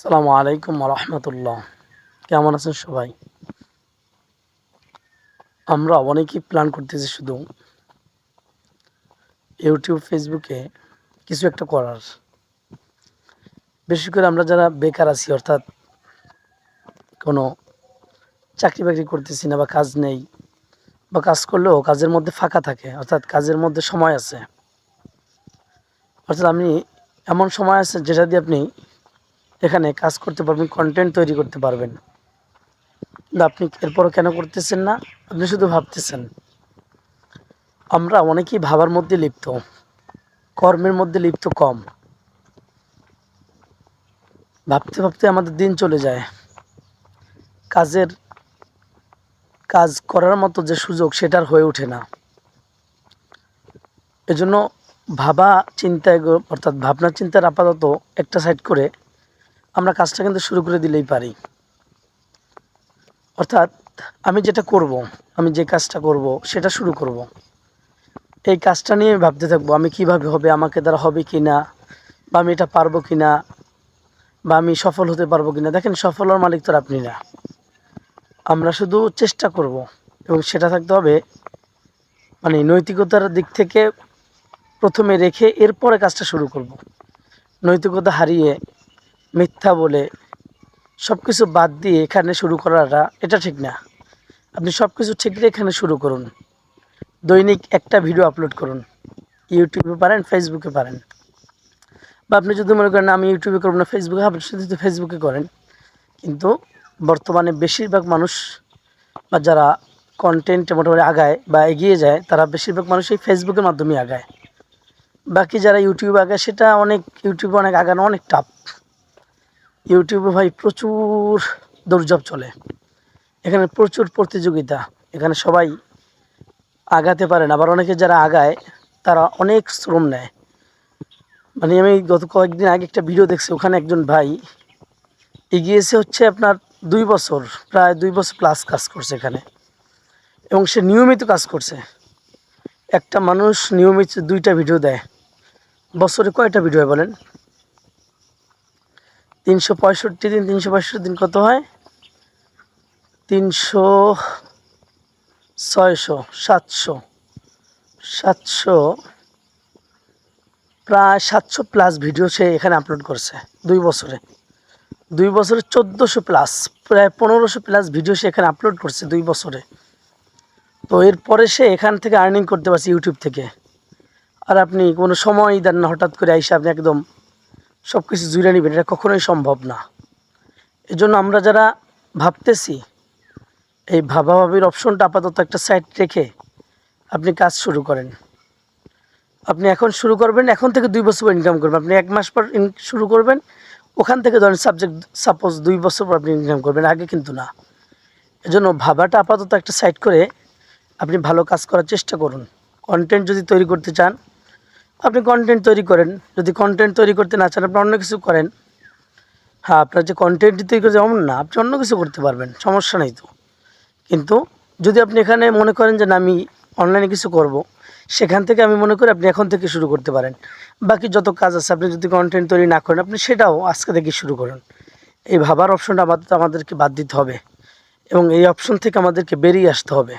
আসসালামু আলাইকুম রহমতুল্লাহ। কেমন আছেন সবাই? আমরা অনেকেই প্ল্যান করতেছি শুধু ইউটিউব ফেসবুকে কিছু একটা করার। বিশেষ করে আমরা যারা বেকার আছি, অর্থাৎ কোনো চাকরি বাকরি করতেছি না বা কাজ নেই বা কাজ করলেও কাজের মধ্যে ফাঁকা থাকে, অর্থাৎ কাজের মধ্যে সময় আছে। অর্থাৎ আপনি এমন সময় আছে যেটা দিয়ে আপনি এখানে কাজ করতে পারবেন কন্টেন্ট তৈরি করতে পারবেন। কিন্তু আপনি এরপরও কেন করতেছেন না? আপনি শুধু ভাবতেছেন। আমরা অনেকেই ভাবার মধ্যে লিপ্ত, কর্মের মধ্যে লিপ্ত কম। ভাবতে ভাবতে আমাদের দিন চলে যায়। কাজের কাজ করার মতো যে সুযোগ সেটার হয়ে ওঠে না। এজন্য ভাবা চিন্তায় অর্থাৎ ভাবনা চিন্তার আপাতত একটা সাইড করে আমরা কাজটা কিন্তু শুরু করে দিলেই পারি। অর্থাৎ আমি যেটা করব, আমি যে কাজটা করব, সেটা শুরু করব। এই কাজটা নিয়ে আমি ভাবতে থাকব, আমি কীভাবে হবে, আমাকে দ্বারা হবে কি না বা আমি এটা পারব কি না বা আমি সফল হতে পারব কি না দেখেন, সফল হওয়ার মালিক তো আপনি না। আমরা শুধু চেষ্টা করব এবং সেটা থাকতে হবে মানে নৈতিকতার দিক থেকে প্রথমে রেখে এরপরে কাজটা শুরু করব। নৈতিকতা হারিয়ে মিথ্যা বলে সব কিছু বাদ দিয়ে এখানে শুরু করাটা এটা ঠিক না। আপনি সব কিছু ঠিক এখানে শুরু করুন। দৈনিক একটা ভিডিও আপলোড করুন। ইউটিউবে পারেন ফেসবুকে পারেন। বা আপনি যদি মনে করেন, আমি ইউটিউবে করব না ফেসবুকে আপনি শুধু ফেসবুকে করেন। কিন্তু বর্তমানে বেশিরভাগ মানুষ বা যারা কন্টেন্টে মোটামুটি আগায় বা এগিয়ে যায়, তারা বেশিরভাগ মানুষ এই ফেসবুকের মাধ্যমে আগায়। বাকি যারা ইউটিউবে আগায়, সেটা অনেক ইউটিউবে অনেক আগানো অনেক টাফ ইউটিউবে ভাই প্রচুর দৌড়ঝাঁপ চলে। এখানে প্রচুর প্রতিযোগিতা। এখানে সবাই আগাতে না, আবার অনেকে যারা আগায়, তারা অনেক শ্রম নেয়। মানে আমি গত কয়েকদিন আগে একটা ভিডিও দেখছি, ওখানে একজন ভাই এগিয়েছে হচ্ছে আপনার দুই বছর, প্রায় দুই বছর প্লাস কাজ করছে এখানে। এবং সে নিয়মিত কাজ করছে। একটা মানুষ নিয়মিত দুইটা ভিডিও দেয়। বছরে কয়টা ভিডিও বলেন? তিনশো পঁয়ষট্টি দিন, তিনশো পঁয়ষট্টি দিন কত হয়? তিনশো ছয়শো, সাতশো। সাতশো প্রায় সাতশো প্লাস ভিডিও সে এখানে আপলোড করছে দুই বছরে। দুই বছরে চোদ্দোশো প্লাস, প্রায় পনেরোশো প্লাস ভিডিও সে এখানে আপলোড করছে দুই বছরে। তো এরপরে সে এখান থেকে আর্নিং করতে পারছে ইউটিউব থেকে। আর আপনি কোনো সময় দেন না, হঠাৎ করে আইসে আপনি একদম সব কিছু জুড়ে নেবেন, এটা কখনোই সম্ভব না। এজন্য আমরা যারা ভাবতেছি, এই ভাবাভাবির অপশনটা আপাতত একটা সাইড রেখে আপনি কাজ শুরু করেন। আপনি এখন শুরু করবেন, এখন থেকে দুই বছর পর ইনকাম করবেন। আপনি এক মাস পর শুরু করবেন, ওখান থেকে ধরেন সাবজেক্ট সাপোজ দুই বছর পর আপনি ইনকাম করবেন, আগে কিন্তু না। এজন্য ভাবাটা আপাতত একটা সাইড করে আপনি ভালো কাজ করার চেষ্টা করুন। কন্টেন্ট যদি তৈরি করতে চান আপনি কন্টেন্ট তৈরি করেন। যদি কন্টেন্ট তৈরি করতে না চান, আপনি অন্য কিছু করেন। হ্যাঁ আপনার যে কন্টেন্টটি তৈরি করতে যেমন না, আপনি অন্য কিছু করতে পারবেন, সমস্যা নেই তো। কিন্তু যদি আপনি এখানে মনে করেন যে না, আমি অনলাইনে কিছু করব। সেখান থেকে আমি মনে করি আপনি এখন থেকে শুরু করতে পারেন। বাকি যত কাজ আছে, আপনি যদি কন্টেন্ট তৈরি না করেন, আপনি সেটাও আজকে থেকে শুরু করুন। এই ভাবার অপশনটা আমাদের আমাদেরকে বাদ দিতে হবে এবং এই অপশন থেকে আমাদেরকে বেরিয়ে আসতে হবে।